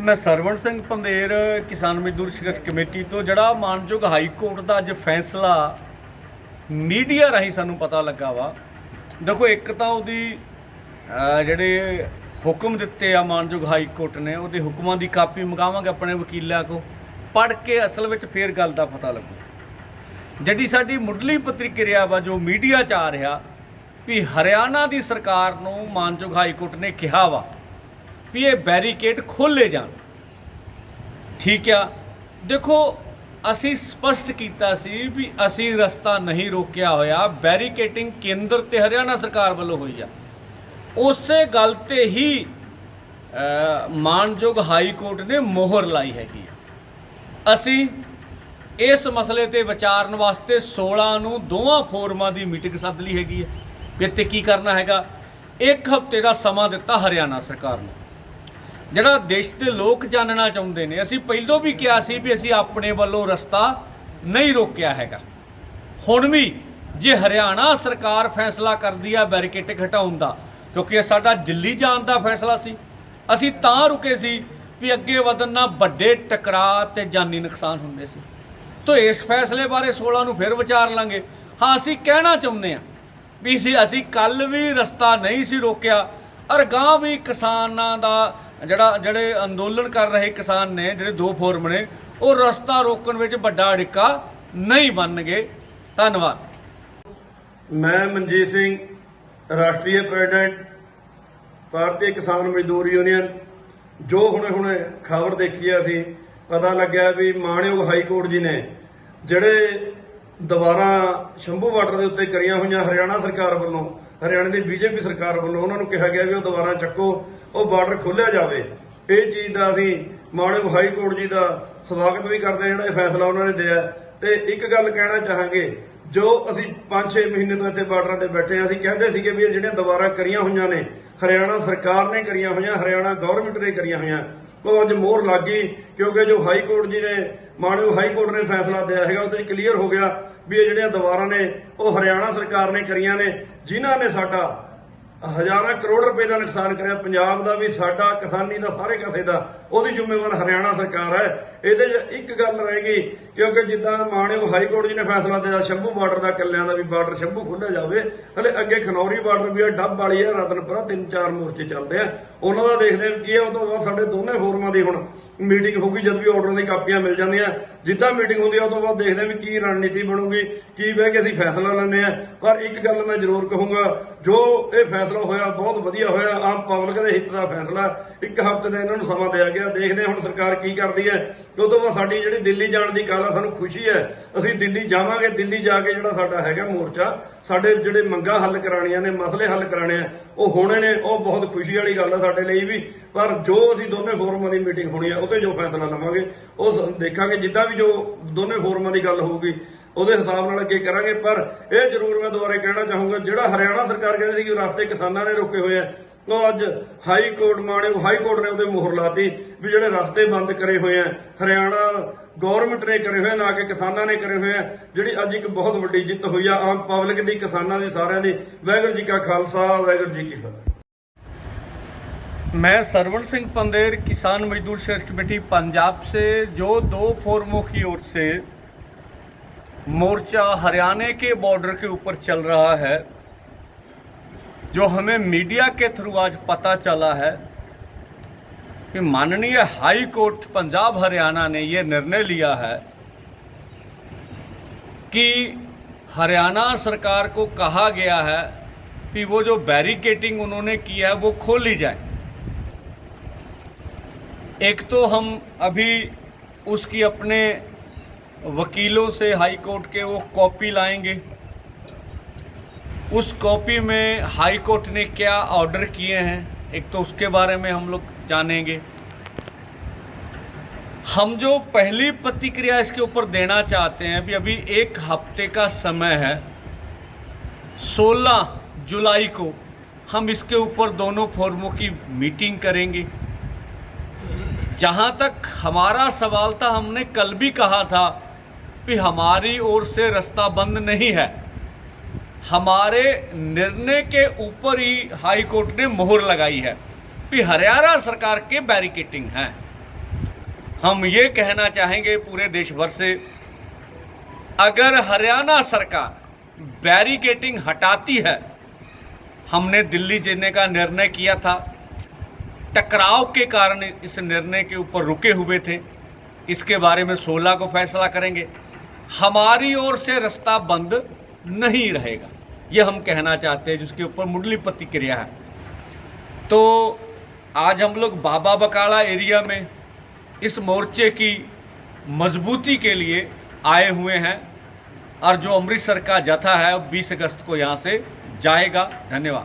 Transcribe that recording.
ਮੈਂ ਸਰਵਣ ਸਿੰਘ ਪੰਦੇਰ, ਕਿਸਾਨ ਮਜ਼ਦੂਰ ਸੰਘਰਸ਼ ਕਮੇਟੀ ਤੋਂ, ਜਿਹੜਾ ਮਾਨਯੋਗ ਹਾਈ ਕੋਰਟ ਦਾ ਅੱਜ ਫੈਸਲਾ ਮੀਡੀਆ ਰਾਹੀਂ ਸਾਨੂੰ ਪਤਾ ਲੱਗਾ ਵਾ। ਦੇਖੋ, ਇੱਕ ਤਾਂ ਉਹਦੀ ਜਿਹੜੇ ਹੁਕਮ ਦਿੱਤੇ ਆ ਮਾਨਯੋਗ ਹਾਈ ਕੋਰਟ ਨੇ, ਉਹਦੇ ਹੁਕਮਾਂ ਦੀ ਕਾਪੀ ਮੰਗਾਵਾਂਗੇ ਆਪਣੇ ਵਕੀਲਾਂ ਕੋ ਪੜ੍ਹ ਕੇ ਅਸਲ ਵਿੱਚ ਫੇਰ ਗੱਲ ਦਾ ਪਤਾ ਲੱਗੂ। ਜਿਹੜੀ ਸਾਡੀ ਮੁੱਢਲੀ ਪ੍ਰਤੀਕਿਰਿਆ ਵਾ, ਜੋ ਮੀਡੀਆ 'ਚ ਆ ਰਿਹਾ, ਵੀ ਹਰਿਆਣਾ ਦੀ ਸਰਕਾਰ ਨੂੰ ਮਾਨਯੋਗ ਹਾਈ ਕੋਰਟ ਨੇ ਕਿਹਾ ਵਾ ਵੀ ਇਹ ਬੈਰੀਕੇਡ ਖੋਲੇ ਜਾਣ। ਠੀਕ ਆ। ਦੇਖੋ ਅਸੀਂ ਸਪਸ਼ਟ ਕੀਤਾ ਸੀ ਵੀ ਅਸੀਂ ਰਸਤਾ ਨਹੀਂ ਰੋਕਿਆ ਹੋਇਆ। ਬੈਰੀਕੇਟਿੰਗ ਕੇਂਦਰ ਤੇ ਹਰਿਆਣਾ ਸਰਕਾਰ ਵੱਲੋਂ ਹੋਈ ਆ। ਉਸੇ ਗੱਲ ਤੇ ਹੀ ਅ, ਮਾਨਯੋਗ ਹਾਈ ਕੋਰਟ ਨੇ ਮੋਹਰ ਲਾਈ ਹੈਗੀ ਅਸੀਂ ਇਸ ਮਸਲੇ ਤੇ ਵਿਚਾਰਨ ਵਾਸਤੇ 16 ਨੂੰ ਦੋਵਾਂ ਫੋਰਮਾਂ ਦੀ ਮੀਟਿੰਗ ਸੱਦ ਲਈ ਹੈਗੀ ਹੈ ਵੀ ਇੱਥੇ ਕੀ ਕਰਨਾ ਹੈਗਾ? ਇੱਕ ਹਫ਼ਤੇ ਦਾ ਸਮਾਂ ਦਿੱਤਾ ਹਰਿਆਣਾ ਸਰਕਾਰ ਨੂੰ। ਜਿਹੜਾ ਦੇਸ਼ ਦੇ ਲੋਕ ਜਾਣਨਾ ਚਾਹੁੰਦੇ ਨੇ, ਅਸੀਂ ਪਹਿਲਾਂ ਵੀ ਕਿਹਾ ਸੀ ਵੀ ਅਸੀਂ ਆਪਣੇ ਵੱਲੋਂ ਰਸਤਾ ਨਹੀਂ ਰੋਕਿਆ ਹੈਗਾ। ਹੁਣ ਵੀ ਜੇ ਹਰਿਆਣਾ ਸਰਕਾਰ ਫੈਸਲਾ ਕਰਦੀ ਆ ਬੈਰੀਕੇਡ ਘਟਾਉਣ ਦਾ, ਕਿਉਂਕਿ ਇਹ ਸਾਡਾ ਦਿੱਲੀ ਜਾਣ ਦਾ ਫੈਸਲਾ ਸੀ, ਅਸੀਂ ਤਾਂ ਰੁਕੇ ਸੀ ਵੀ ਅੱਗੇ ਵਧਣ ਨਾਲ ਵੱਡੇ ਟਕਰਾਅ ਤੇ ਜਾਨੀ ਨੁਕਸਾਨ ਹੁੰਦੇ ਸੀ। ਤੋ ਇਸ ਫੈਸਲੇ ਬਾਰੇ 16 ਨੂੰ ਫਿਰ ਵਿਚਾਰ ਲਾਂਗੇ। ਹਾਂ, ਅਸੀਂ ਕਹਿਣਾ ਚਾਹੁੰਦੇ ਆ ਵੀ ਸੀ ਅਸੀਂ ਕੱਲ ਵੀ ਰਸਤਾ ਨਹੀਂ ਸੀ ਰੋਕਿਆ ਔਰ ਗਾਂ ਵੀ ਕਿਸਾਨਾਂ ਦਾ ਜਿਹੜਾ ਜਿਹੜੇ ਅੰਦੋਲਨ ਕਰ ਰਹੇ ਕਿਸਾਨ ਨੇ, ਜਿਹੜੇ ਦੋ ਫੋਰਮ ਨੇ, ਉਹ ਰਸਤਾ ਰੋਕਣ ਵਿੱਚ ਵੱਡਾ ਅੜਿੱਕਾ ਨਹੀਂ ਬਣਨਗੇ। ਧੰਨਵਾਦ। ਮੈਂ ਮਨਜੀਤ ਸਿੰਘ, ਰਾਸ਼ਟਰੀ ਪ੍ਰੈਜ਼ੀਡੈਂਟ, ਭਾਰਤੀ ਕਿਸਾਨ ਮਜ਼ਦੂਰ ਯੂਨੀਅਨ, ਜੋ ਹੁਣੇ ਹੁਣੇ ਖਬਰ ਦੇਖੀ ਆ ਅਸੀਂ, ਪਤਾ ਲੱਗਿਆ ਵੀ ਮਾਣਯੋਗ ਹਾਈ ਕੋਰਟ ਜੀ ਨੇ, ਜਿਹੜੇ ਦੁਬਾਰਾ ਸ਼ੰਭੂ ਬਾਰਡਰ ਦੇ ਉੱਤੇ ਕਰੀਆਂ ਹੋਈਆਂ ਹਰਿਆਣਾ ਸਰਕਾਰ ਵੱਲੋਂ, ਹਰਿਆਣਾ ਦੀ ਬੀਜੇਪੀ ਸਰਕਾਰ ਵੱਲੋਂ ਉਹਨਾਂ ਨੂੰ ਕਿਹਾ ਗਿਆ ਵੀ ਉਹ ਦੁਬਾਰਾ ਚੱਕੋ। ਉਹ ਬਾਰਡਰ ਖੋਲ੍ਹਿਆ ਜਾਵੇ। ਇਹ ਚੀਜ਼ ਦਾ ਅਸੀਂ ਮਾਣਯੋਗ ਹਾਈ ਕੋਰਟ ਜੀ ਦਾ ਸਵਾਗਤ ਵੀ ਕਰਦੇ ਹਾਂ, ਜਿਹੜਾ ਇਹ ਫੈਸਲਾ ਉਹਨਾਂ ਨੇ ਦਿਆ ਤੇ ਇੱਕ ਗੱਲ ਕਹਿਣਾ ਚਾਹਾਂਗੇ, ਜੋ ਅਸੀਂ 5-6 ਮਹੀਨੇ ਤੋਂ ਇੱਥੇ ਬਾਰਡਰਾਂ ਤੇ ਬੈਠੇ ਹਾਂ, ਅਸੀਂ ਕਹਿੰਦੇ ਸੀਗੇ ਵੀ ਇਹ ਜਿਹੜੀਆਂ ਦੁਬਾਰਾ ਕਰੀਆਂ ਹੋਈਆਂ ਨੇ, ਹਰਿਆਣਾ ਸਰਕਾਰ ਨੇ ਕਰੀਆਂ ਹੋਈਆਂ, ਹਰਿਆਣਾ ਗਵਰਨਮੈਂਟ ਨੇ ਕਰੀਆਂ ਹੋਈਆਂ, ਉਹ ਅੱਜ ਮੋਹਰ ਲੱਗ ਗਈ, ਕਿਉਂਕਿ ਜੋ ਹਾਈ ਕੋਰਟ ਜੀ ਨੇ, ਮਾਨਯੋਗ ਹਾਈ ਕੋਰਟ ਨੇ ਫੈਸਲਾ ਦਿਆ ਹੈਗਾ, ਉਹ ਤੇ ਕਲੀਅਰ ਹੋ ਗਿਆ ਵੀ ਇਹ ਜਿਹੜੀਆਂ ਦੁਬਾਰਾ ਨੇ, ਉਹ ਹਰਿਆਣਾ ਸਰਕਾਰ ਨੇ ਕਰੀਆਂ ਨੇ, ਜਿਨ੍ਹਾਂ ਨੇ ਸਾਡਾ ਹਜ਼ਾਰਾਂ ਕਰੋੜ ਰੁਪਏ ਦਾ ਨੁਕਸਾਨ ਕਰਿਆ। ਪੰਜਾਬ ਦਾ ਵੀ, ਸਾਡਾ, ਕਿਸਾਨੀ ਦਾ, ਸਾਰੇ ਕਾਸੇ ਦਾ। ਉਹਦੀ ਜ਼ਿੰਮੇਵਾਰ ਹਰਿਆਣਾ ਸਰਕਾਰ ਹੈ। ਇਹਦੇ 'ਚ ਇੱਕ ਗੱਲ ਰਹਿ ਗਈ, ਕਿਉਂਕਿ ਜਿੱਦਾਂ ਮਾਣਯੋਗ ਹਾਈ ਕੋਰਟ ਜੀ ਨੇ ਫੈਸਲਾ ਦਿੱਤਾ, ਸ਼ੰਭੂ ਬਾਰਡਰ ਦਾ ਕੱਲਿਆਂ ਦਾ ਵੀ ਬਾਰਡਰ ਸ਼ੰਭੂ ਖੋਲ੍ਹਿਆ ਜਾਵੇ। ਹਲੇ ਅੱਗੇ ਖਨੌਰੀ ਬਾਰਡਰ ਵੀ ਹੈ, ਡੱਬ ਵਾਲੀ ਹੈ, ਰਤਨਪੁਰਾ ਤਿੰਨ ਚਾਰ ਮੋਰਚੇ ਚੱਲਦੇ ਆ। ਉਹਨਾਂ ਦਾ ਦੇਖਦੇ ਹਾਂ ਕੀ ਹੈ, ਉਹ ਤੋਂ ਬਾਅਦ ਸਾਡੇ ਦੋਨੇ ਫੋਰਮਾਂ ਦੀ ਹੁਣ ਮੀਟਿੰਗ ਹੋਊਗੀ ਜਦ ਵੀ ਆਰਡਰਾਂ ਦੀ ਕਾਪੀਆਂ ਮਿਲ ਜਾਂਦੀਆਂ। ਜਿੱਦਾਂ ਮੀਟਿੰਗ ਹੁੰਦੀ ਆ ਉਹ ਤੋਂ ਬਾਅਦ ਦੇਖਦੇ ਹਾਂ ਵੀ ਕੀ ਰਣਨੀਤੀ ਬਣੂਗੀ, ਕੀ ਬਹਿ ਕੇ ਅਸੀਂ ਫੈਸਲਾ ਲੈਂਦੇ ਆ ਪਰ ਇੱਕ ਗੱਲ ਮੈਂ ਜ਼ਰੂਰ ਕਹੂੰਗਾ, ਜੋ ਇਹ ਫੈਸਲਾ ਹੋਇਆ, ਬਹੁਤ ਵਧੀਆ ਹੋਇਆ, ਆਮ ਪਬਲਿਕ ਦੇ ਹਿੱਤ ਦਾ ਫੈਸਲਾ। ਇੱਕ ਹਫ਼ਤੇ ਦਾ ਇਹਨਾਂ ਨੂੰ ਸਮਾਂ ਦਿਆ ਗਿਆ। ਦੇਖਦੇ ਹਾਂ ਹੁਣ ਸਰਕਾਰ ਕੀ ਕਰਦੀ ਹੈ। ਉਹ ਤੋਂ ਬਾਅਦ ਸਾਡੀ ਜਿਹੜੀ ਦਿੱਲੀ ਜਾਣ ਦੀ ਗੱਲ ਆ, ਸਾਨੂੰ ਖੁਸ਼ੀ ਹੈ। ਅਸੀਂ ਦਿੱਲੀ ਜਾਵਾਂਗੇ। ਦਿੱਲੀ ਜਾ ਕੇ ਜਿਹੜਾ ਸਾਡਾ ਹੈਗਾ ਮੋਰਚਾ, ਸਾਡੇ ਜਿਹੜੇ ਮੰਗਾਂ ਹੱਲ ਕਰਾਣੀਆਂ ਨੇ, ਮਸਲੇ ਹੱਲ ਕਰਾਣੇ ਆ, ਉਹ ਹੋਣੇ ਨੇ। ਉਹ ਬਹੁਤ ਖੁਸ਼ੀ ਵਾਲੀ ਗੱਲ ਆ ਸਾਡੇ ਲਈ ਵੀ। ਪਰ ਜੋ ਅਸੀਂ ਦੋਨੇ ਫੋਰਮਾਂ ਦੀ ਮੀਟਿੰਗ ਹੋਣੀ ਆ ਉਹਤੇ ਜੋ ਫੈਸਲਾ ਲਵਾਂਗੇ, ਉਹ ਦੇਖਾਂਗੇ, ਜਿੱਦਾਂ ਵੀ ਜੋ ਦੋਨੇ ਫੋਰਮਾਂ ਦੀ ਗੱਲ ਹੋਊਗੀ, ਉਹਦੇ ਹਿਸਾਬ ਨਾਲ ਅੱਗੇ ਕਰਾਂਗੇ, ਪਰ ਇਹ ਜ਼ਰੂਰ ਮੈਂ ਦੁਬਾਰੇ ਕਹਿਣਾ ਚਾਹੂੰਗਾ, ਜਿਹੜਾ ਹਰਿਆਣਾ ਸਰਕਾਰ ਕਹਿੰਦੀ ਸੀ ਕਿ ਰਸਤੇ ਕਿਸਾਨਾਂ ਨੇ ਰੋਕੇ ਹੋਏ ਆ, ਉਹ ਅੱਜ ਹਾਈ ਕੋਰਟ ਮਾਣਿਓ ਹਾਈ ਕੋਰਟ ਨੇ ਉਹਦੇ ਮੋਹਰ ਲਾਤੀ ਵੀ ਜਿਹੜੇ ਰਸਤੇ ਬੰਦ ਕਰੇ ਹੋਏ ਆ, ਹਰਿਆਣਾ ਗਵਰਨਮੈਂਟ ਨੇ ਕਰੇ ਹੋਏ ਨਾ ਕਿ ਕਿਸਾਨਾਂ ਨੇ ਕਰੇ ਹੋਏ ਆ, ਜਿਹੜੀ ਅੱਜ ਇੱਕ ਬਹੁਤ ਵੱਡੀ ਜਿੱਤ ਹੋਈ ਆ, ਆਮ ਪਬਲਿਕ ਦੀ, ਕਿਸਾਨਾਂ ਦੀ, ਸਾਰਿਆਂ ਦੀ, ਵਾਹਿਗੁਰੂ ਜੀ ਕਾ ਖਾਲਸਾ, ਵਾਹਿਗੁਰੂ ਜੀ ਕੀ ਫਤਿਹ। मैं सरवण सिंह पंदेर, किसान मजदूर संघर्ष कमेटी, पंजाब से, जो दो फोरमों की ओर से मोर्चा हरियाणा के बॉर्डर के ऊपर चल रहा है, जो हमें मीडिया के थ्रू आज पता चला है कि माननीय हाई कोर्ट, पंजाब हरियाणा ने ये निर्णय लिया है कि हरियाणा सरकार को कहा गया है कि वो जो बैरिकेटिंग उन्होंने की है, वो खोली जाए। एक तो हम अभी उसकी अपने वकीलों से हाई कोर्ट के वो कॉपी लाएँगे। उस कॉपी में हाई कोर्ट ने क्या ऑर्डर किए हैं, एक तो उसके बारे में हम लोग जानेंगे। हम जो पहली प्रतिक्रिया इसके ऊपर देना चाहते हैं, अभी अभी एक हफ़्ते का समय है। 16 जुलाई को हम इसके ऊपर दोनों फोरमों की मीटिंग करेंगे। जहाँ तक हमारा सवाल था, हमने कल भी कहा था कि हमारी ओर से रास्ता बंद नहीं है। हमारे निर्णय के ऊपर ही हाई कोर्ट ने मोहर लगाई है कि हरियाणा सरकार के बैरिकेटिंग हैं। हम ये कहना चाहेंगे पूरे देश भर से, अगर हरियाणा सरकार बैरिकेटिंग हटाती है, हमने दिल्ली जाने का निर्णय किया था। टकराव के कारण इस निर्णय के ऊपर रुके हुए थे। इसके बारे में 16 को फैसला करेंगे। हमारी ओर से रास्ता बंद नहीं रहेगा। ये हम कहना चाहते हैं, जिसके ऊपर मुडली प्रतिक्रिया है। तो आज हम लोग बाबा बकाला एरिया में इस मोर्चे की मजबूती के लिए आए हुए हैं और जो अमृतसर का जथा है 20 अगस्त को यहाँ से जाएगा। धन्यवाद।